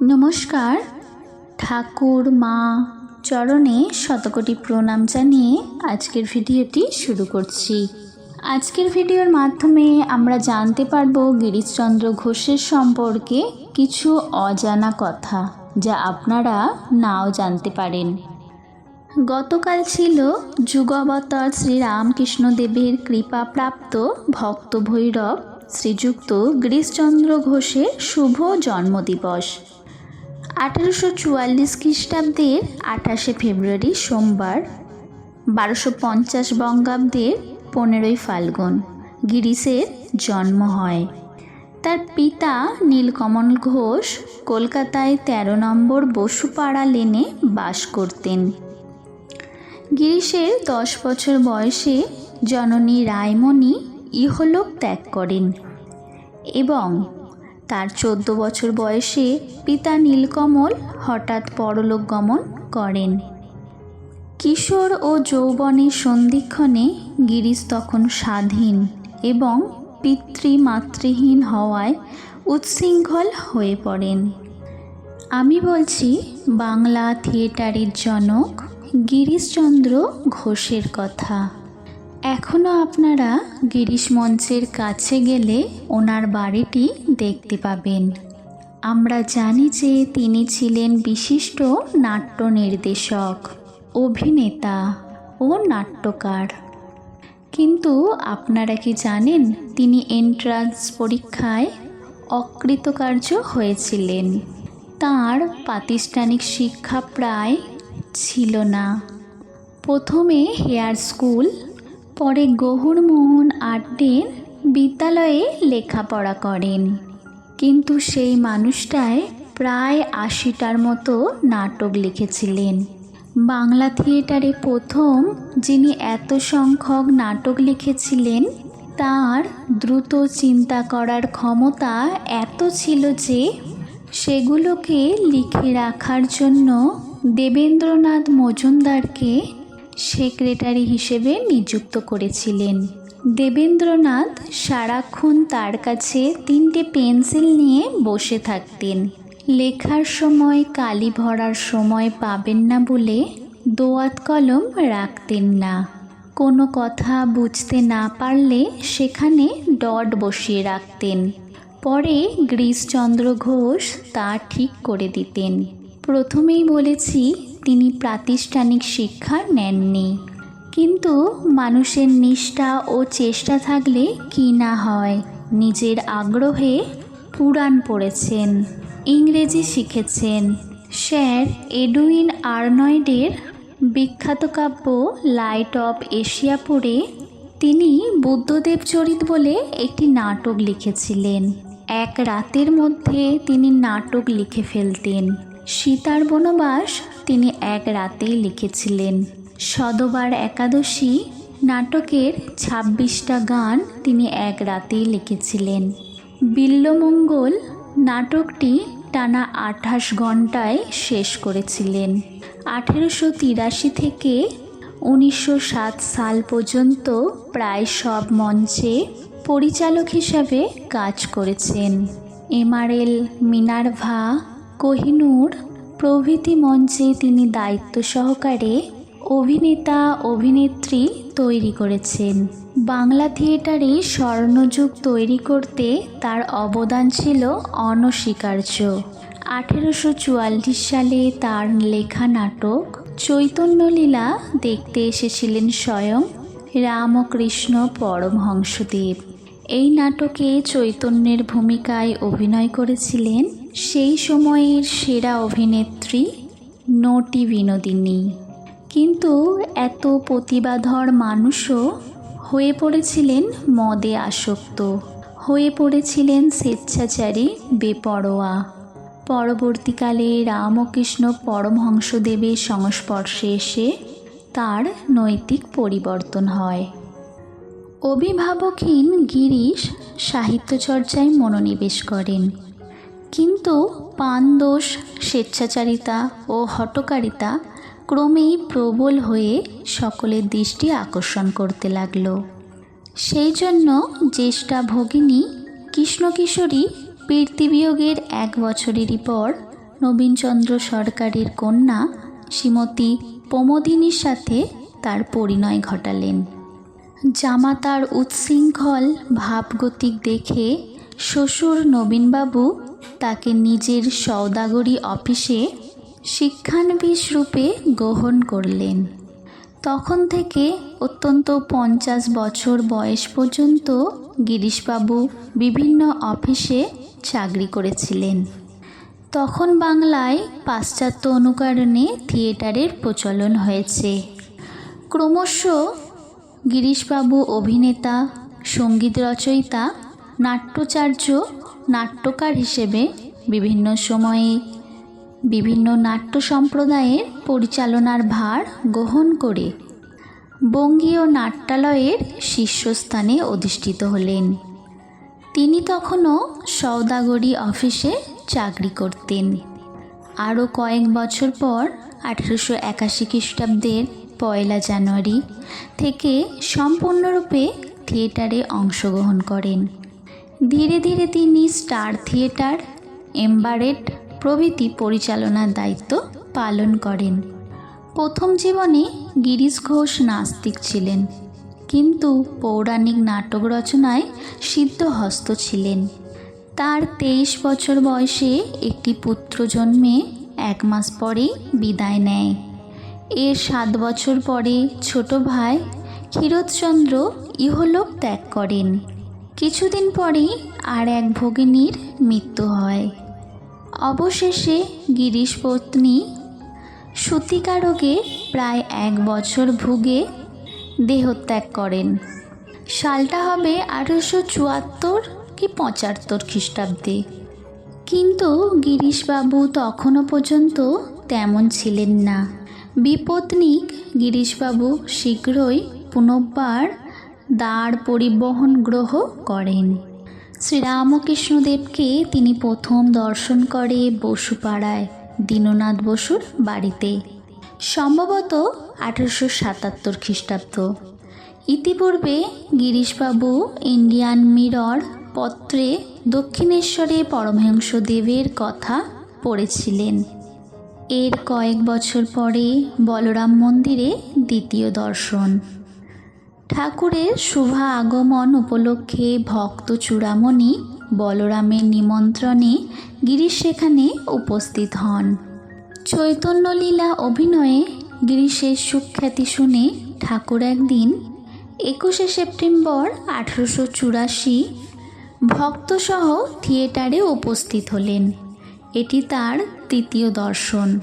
নমস্কার। ঠাকুর মা চরণে শতকোটি প্রণাম জানিয়ে আজকের ভিডিওটি শুরু করছি। আজকের ভিডিওর মাধ্যমে আমরা জানতে পারব গিরিশচন্দ্র ঘোষের সম্পর্কে কিছু অজানা কথা যা আপনারা নাও জানতে পারেন। গতকাল ছিল যুগাবতার শ্রীরামকৃষ্ণদেবের কৃপাপ্রাপ্ত ভক্ত ভৈরব শ্রীযুক্ত গিরিশচন্দ্র ঘোষের শুভ জন্মদিবস। আঠারোশো চুয়াল্লিশ খ্রিস্টাব্দের আঠাশে ফেব্রুয়ারি সোমবার, বারোশো পঞ্চাশ বঙ্গাব্দের পনেরোই ফাল্গুন গিরিশের জন্ম হয়। তার পিতা নীলকমল ঘোষ কলকাতায় তেরো নম্বর বসুপাড়া লেনে বাস করতেন। গিরিশের দশ বছর বয়সে জননী রায়মণি ইহলোক ত্যাগ করেন এবং তার চোদ্দ বছর বয়সে পিতা নীলকমল হঠাৎ পরলোক গমন করেন। কিশোর ও যৌবনের সন্ধিক্ষণে গিরিশ তখন স্বাধীন এবং পিতৃমাতৃহীন হওয়ায় উৎশৃঙ্খল হয়ে পড়েন। আমি বলছি, বাংলা থিয়েটারের জনক গিরিশচন্দ্র ঘোষের কথা। এখনও আপনারা গিরিশ মঞ্চের কাছে গেলে ওনার বাড়িটি দেখতে পাবেন। আমরা জানি যে তিনি ছিলেন বিশিষ্ট নাট্য নির্দেশক, অভিনেতা ও নাট্যকার। কিন্তু আপনারা কি জানেন তিনি এন্ট্রান্স পরীক্ষায় অকৃতকার্য হয়েছিলেন? তার প্রাতিষ্ঠানিক শিক্ষা প্রায় ছিল না। প্রথমে হেয়ার স্কুল পরে গহুরমোহন আড্ডের বিদ্যালয়ে লেখাপড়া করেন। কিন্তু সেই মানুষটায় প্রায় আশিটার মতো নাটক লিখেছিলেন। বাংলা থিয়েটারে প্রথম যিনি এত সংখ্যক নাটক লিখেছিলেন, তার দ্রুত চিন্তা করার ক্ষমতা এত ছিল যে সেগুলোকে লিখে রাখার জন্য দেবেন্দ্রনাথ মজুমদারকে সেক্রেটারি হিসেবে নিযুক্ত করেছিলেন। দেবেন্দ্রনাথ সারাক্ষণ তার কাছে তিনটে পেন্সিল নিয়ে বসে থাকতেন। লেখার সময়, কালি ভরার সময় পাবেন না বলে দোয়াত কলম রাখতেন না। কোনো কথা বুঝতে না পারলে সেখানে ডট বসিয়ে রাখতেন। পরে গিরিশচন্দ্র ঘোষ তা ঠিক করে দিতেন। প্রথমেই বলেছি তিনি প্রাতিষ্ঠানিক শিক্ষা নেননি। কিন্তু মানুষের নিষ্ঠা ও চেষ্টা থাকলে কি না হয়, নিজের আগ্রহে পুরাণ পড়েছেন, ইংরেজি শিখেছেন। স্যার এডুইন আর্নয়েডের বিখ্যাত কাব্য লাইট অফ এশিয়া পড়ে তিনি বুদ্ধদেব চরিত বলে একটি নাটক লিখেছিলেন। এক রাতের মধ্যে তিনি নাটক লিখে ফেলতেন। সীতার বনবাস তিনি এক রাতেই লিখেছিলেন। সদবার একাদশী নাটকের ছাব্বিশটা গান তিনি এক রাতেই লিখেছিলেন। বিল্লমঙ্গল নাটকটি টানা আঠাশ ঘন্টায় শেষ করেছিলেন। আঠেরোশো তিরাশি থেকে উনিশশো সাত সাল পর্যন্ত প্রায় সব মঞ্চে পরিচালক হিসাবে কাজ করেছেন। এমআরএল মিনার্ভা কোহিনূর প্রভৃতি মঞ্চে তিনি দায়িত্ব সহকারে অভিনেতা, অভিনেত্রী তৈরি করেছেন। বাংলা থিয়েটারে স্বর্ণযুগ তৈরি করতে তার অবদান ছিল অনস্বীকার্য। আঠেরোশো চুয়াল্লিশ সালে তার লেখা নাটক চৈতন্যলীলা দেখতে এসেছিলেন স্বয়ং রামকৃষ্ণ পরমহংসদেব। এই নাটকে চৈতন্যের ভূমিকায় অভিনয় করেছিলেন সেই সময়ের সেরা অভিনেত্রী নটি বিনোদিনী। কিন্তু এত প্রতিভাধর মানুষও হয়ে পড়েছিলেন মদে আসক্ত। হয়ে পড়েছিলেন স্বেচ্ছাচারী বেপরোয়া। পরবর্তীকালে রামকৃষ্ণ পরমহংসদেবের সংস্পর্শে এসে তার নৈতিক পরিবর্তন হয়। অভিভাবকহীন গিরিশ সাহিত্যচর্চায় মনোনিবেশ করেন। কিন্তু পানদোষ, স্বেচ্ছাচারিতা ও হটকারিতা ক্রমেই প্রবল হয়ে সকলের দৃষ্টি আকর্ষণ করতে লাগল। সেই জন্য জ্যেষ্ঠা ভগিনী কৃষ্ণকিশোরী পীর্তিবিয়োগের এক বছরেরই পর নবীনচন্দ্র সরকারের কন্যা শ্রীমতী প্রমোদিনীর সাথে তার পরিণয় ঘটালেন। জামাতার উচ্ছৃঙ্খল ভাবগতিক দেখে শ্বশুর নবীনবাবু তাকে নিজের সওদাগরি অফিসে শিক্ষানবিশ রূপে গ্রহণ করলেন। তখন থেকে অত্যন্ত পঞ্চাশ বছর বয়স পর্যন্ত গিরিশবাবু বিভিন্ন অফিসে চাকরি করেছিলেন। তখন বাংলায় পাশ্চাত্য অনুকরণে থিয়েটারের প্রচলন হয়েছে। ক্রমশ গিরিশবাবু অভিনেতা, সংগীত রচয়িতা নাট্যাচার্য, নাট্যকার হিসেবে বিভিন্ন সময়ে বিভিন্ন নাট্য সম্প্রদায়ের পরিচালনার ভার গ্রহণ করে বঙ্গীয় নাট্যালয়ের শীর্ষস্থানে অধিষ্ঠিত হলেন। তিনি তখনও সওদাগরি অফিসে চাকরি করতেন। আরও কয়েক বছর পর আঠেরোশো একাশি খ্রিস্টাব্দের পয়লা জানুয়ারি থেকে সম্পূর্ণরূপে থিয়েটারে অংশগ্রহণ করেন। ধীরে ধীরে তিনি স্টার থিয়েটার, এম্বারেড প্রভৃতি পরিচালনার দায়িত্ব পালন করেন। প্রথম জীবনে গিরিশ ঘোষ নাস্তিক ছিলেন, কিন্তু পৌরাণিক নাটক রচনায় সিদ্ধহস্ত ছিলেন। তার তেইশ বছর বয়সে একটি পুত্র জন্মে এক মাস পরেই বিদায় নেয়। এর সাত বছর পরে ছোট ভাই ক্ষীরোদচন্দ্র ইহলোক ত্যাগ করেন। কিছুদিন পরেই আর এক ভগিনীর মৃত্যু হয়। অবশেষে গিরিশ পত্নী সূতিকারকে প্রায় এক বছর ভুগে দেহত্যাগ করেন। সালটা হবে আঠেরোশো চুয়াত্তর কি পঁচাত্তর খ্রিস্টাব্দে। কিন্তু গিরিশবাবু তখনও পর্যন্ত তেমন ছিলেন না। বিপত্নিক গিরিশবাবু শীঘ্রই পুনর্বার দাঁড় পরিবহন গ্রহ করেন। শ্রীরামকৃষ্ণদেবকে তিনি প্রথম দর্শন করে বসুপাড়ায় দীননাথ বসুর বাড়িতে, সম্ভবত আঠেরোশো সাতাত্তর খ্রিস্টাব্দ। ইতিপূর্বে গিরিশবাবু ইন্ডিয়ান মিরর পত্রে দক্ষিণেশ্বরে পরমহংস দেবের কথা পড়েছিলেন। এর কয়েক বছর পরে বলরাম মন্দিরে দ্বিতীয় দর্শন। ঠাকুরের শুভা আগমন উপলক্ষে ভক্ত চূড়ামণি বলরামের নিমন্ত্রণে গিরিশ সেখানে উপস্থিত হন। চৈতন্যলীলা অভিনয়ে গিরিশের সুখ্যাতি শুনে ঠাকুর একদিন একুশে সেপ্টেম্বর আঠেরোশো চুরাশি ভক্তসহ থিয়েটারে উপস্থিত হলেন। এটি তার তৃতীয় দর্শন।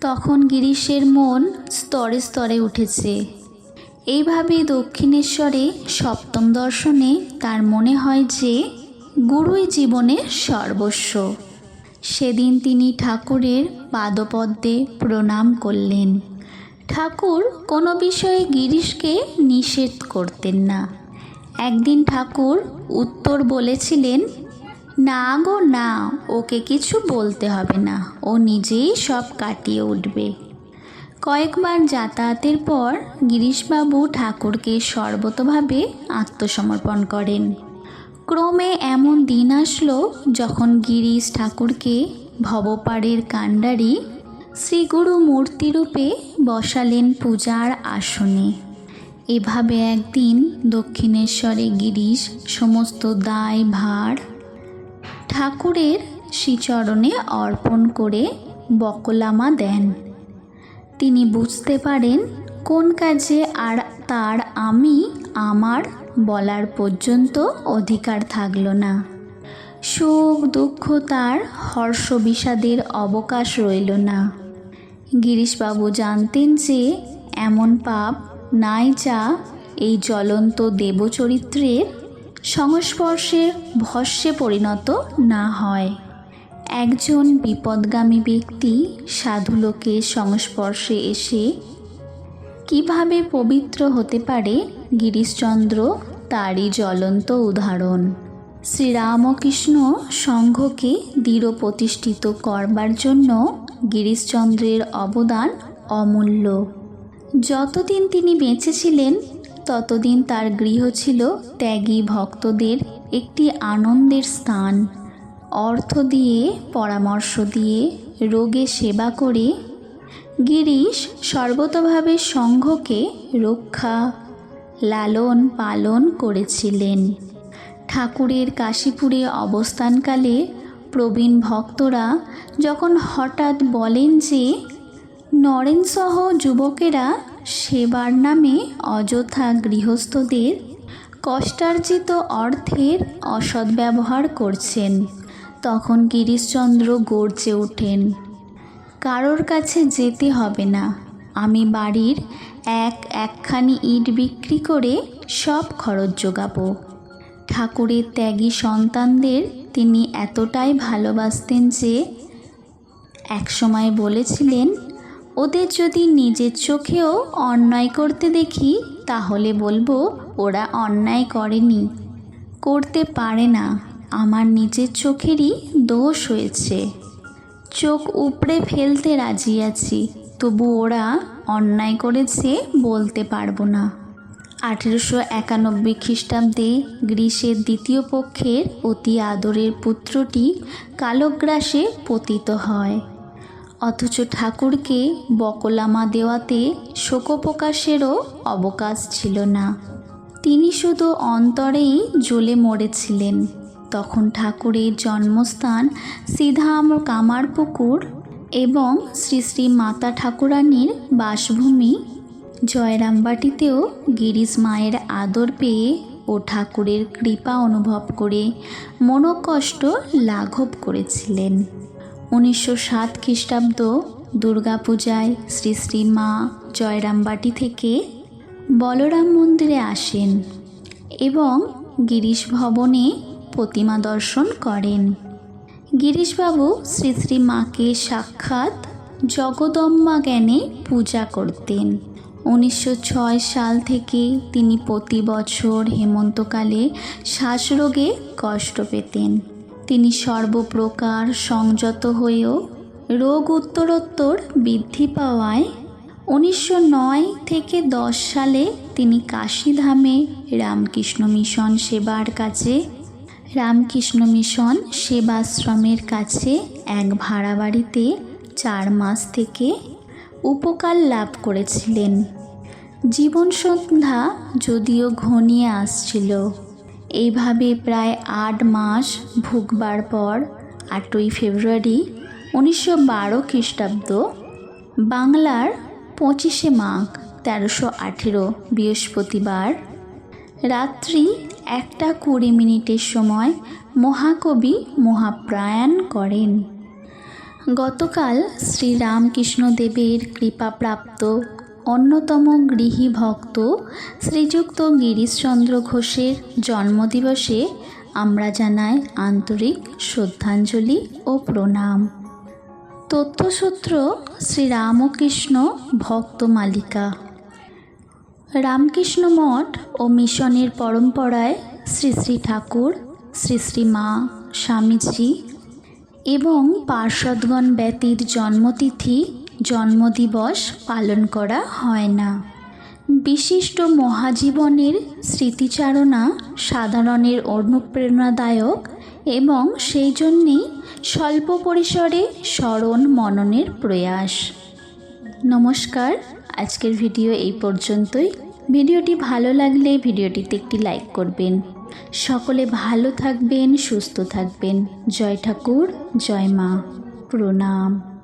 তখন গিরিশের মন স্তরে স্তরে উঠেছে। এইভাবে দক্ষিণেশ্বরে সপ্তম দর্শনে তার মনে হয় যে গুরুই জীবনের সর্বস্ব। সেদিন তিনি ঠাকুরের পাদপদ্মে প্রণাম করলেন। ঠাকুর কোনো বিষয়ে গিরিশকে নিষেধ করতেন না। একদিন ঠাকুর উত্তর বলেছিলেন, না গো, না, ওকে কিছু বলতে হবে না। ও নিজেই সব কাটিয়ে উঠবে। কয়েকবার যাতায়াতের পর গিরিশবাবু ঠাকুরকে সর্বতভাবে আত্মসমর্পণ করেন। ক্রমে এমন দিন আসলো যখন গিরিশ ঠাকুরকে ভবপাড়ের কাণ্ডারি শ্রীগুরু মূর্তিরূপে বসালেন পূজার আসনে। এভাবে একদিন দক্ষিণেশ্বরে গিরিশ সমস্ত দায় ভার ঠাকুরের শ্রীচরণে অর্পণ করে বকলামা দেন। তিনি বুঝতে পারেন কোন কাজে আর তার আমি, আমার বলার পর্যন্ত অধিকার থাকল না। সুখ, দুঃখ তার হর্ষ বিষাদের অবকাশ রইল না। গিরিশবাবু জানতেন যে এমন পাপ নাই যা এই জ্বলন্ত দেবচরিত্রের সংস্পর্শে ভস্যে পরিণত না হয়। একজন বিপদগামী ব্যক্তি সাধুলোকের সংস্পর্শে এসে কীভাবে পবিত্র হতে পারে গিরিশচন্দ্র তারই জ্বলন্ত উদাহরণ। শ্রীরামকৃষ্ণ সংঘকে দৃঢ় প্রতিষ্ঠিত করবার জন্য গিরিশচন্দ্রের অবদান অমূল্য। যতদিন তিনি বেঁচে ছিলেন, ততদিন তার গৃহ ছিল ত্যাগী ভক্তদের একটি আনন্দের স্থান। অর্থ দিয়ে, পরামর্শ দিয়ে, রোগে সেবা করে গিরিশ সর্বতভাবে সংঘকে রক্ষা, লালন পালন করেছিলেন। ঠাকুরের কাশীপুরে অবস্থানকালে প্রবীণ ভক্তরা যখন হঠাৎ বলেন যে, নরেনসহ যুবকেরা সেবার নামে অযথা গৃহস্থদের কষ্টার্জিত অর্থের অসদ্ব্যবহার করছেন। তখন গিরিশচন্দ্র গর্জে ওঠেন, কারোর কাছে যেতে হবে না। আমি বাড়ির এক একখানি ইট বিক্রি করে সব খরচ যোগাবো। ঠাকুরের ত্যাগী সন্তানদের তিনি এতটাই ভালোবাসতেন যে একসময় বলেছিলেন, ওদের যদি নিজের চোখেও অন্যায় করতে দেখি, তাহলে বলব ওরা অন্যায় করেনি। করতে পারে না। আমার নিজের চোখেরই দোষ হয়েছে। চোখ উপড়ে ফেলতে রাজি আছি, তবু ওরা অন্যায় করেছে বলতে পারব না। আঠেরোশো একানব্বই খ্রিস্টাব্দে গ্রীষ্মের দ্বিতীয় পক্ষের অতি আদরের পুত্রটি কালগ্রাসে পতিত হয়। অথচ ঠাকুরকে বকলামা দেওয়াতে শোকপ্রকাশেরও অবকাশ ছিল না। তিনি শুধু অন্তরেই জ্বলে মরেছিলেন। তখন ঠাকুরের জন্মস্থান সিধাম কামারপুকুর এবং শ্রী শ্রী মাতা ঠাকুরানীর বাসভূমি জয়রামবাটিতেও গিরিশ মায়ের আদর পেয়ে ও ঠাকুরের কৃপা অনুভব করে মনোকষ্ট লাঘব করেছিলেন। উনিশশো সাত খ্রিস্টাব্দ দুর্গাপূজায় শ্রী শ্রী মা জয়রামবাটি থেকে বলরাম মন্দিরে আসেন এবং গিরিশ ভবনে প্রতিমা দর্শন করেন। গিরিশবাবু শ্রী শ্রী মাকে সাক্ষাৎ জগদম্বা জ্ঞানে পূজা করতেন। উনিশশো ছয় সাল থেকে তিনি প্রতি বছর হেমন্তকালে শ্বাসরোগে কষ্ট পেতেন। তিনি সর্বপ্রকার সংযত হয়েও রোগ উত্তরোত্তর বৃদ্ধি পাওয়ায় উনিশশো নয় থেকে দশ সালে তিনি কাশীধামে রামকৃষ্ণ মিশন সেবার কাছে রামকৃষ্ণ মিশন সেবাশ্রমের কাছে এক ভাড়া বাড়িতে চার মাস থেকে উপকার লাভ করেছিলেন। জীবন সন্ধ্যা যদিও ঘনিয়ে আসছিল। এইভাবে প্রায় আট মাস ভুগবার পর আটই ফেব্রুয়ারি উনিশশো বারো খ্রিস্টাব্দ, বাংলার পঁচিশে মাঘ তেরোশো আঠেরো বৃহস্পতিবার রাত্রি একটা কুড়ি মিনিটের সময় মহাকবি মহাপ্রায়ণ করেন। গতকাল শ্রী রামকৃষ্ণদেবের কৃপাপ্রাপ্ত অন্যতম গৃহী ভক্ত শ্রীযুক্ত গিরিশচন্দ্র ঘোষের জন্মদিবসে আমরা জানাই আন্তরিক শ্রদ্ধাঞ্জলি ও প্রণাম। তথ্যসূত্র শ্রীরামকৃষ্ণ ভক্ত মালিকা। রামকৃষ্ণ মঠ ও মিশনের পরম্পরায় শ্রী শ্রী ঠাকুর, শ্রী শ্রী মা, স্বামীজি এবং পার্ষদগণ ব্যতীত জন্মতিথি, জন্মদিবস পালন করা হয় না। বিশিষ্ট মহাজীবনের স্মৃতিচারণা সাধারণের অনুপ্রেরণাদায়ক এবং সেই জন্যেই স্বল্প পরিসরে স্মরণ মননের প্রয়াস। নমস্কার। আজকের ভিডিও এই পর্যন্তই। ভিডিওটি ভালো লাগলে ভিডিওটিতে একটি লাইক করবেন। সকলে ভালো থাকবেন, সুস্থ থাকবেন। জয় ঠাকুর, জয় মা। প্রণাম।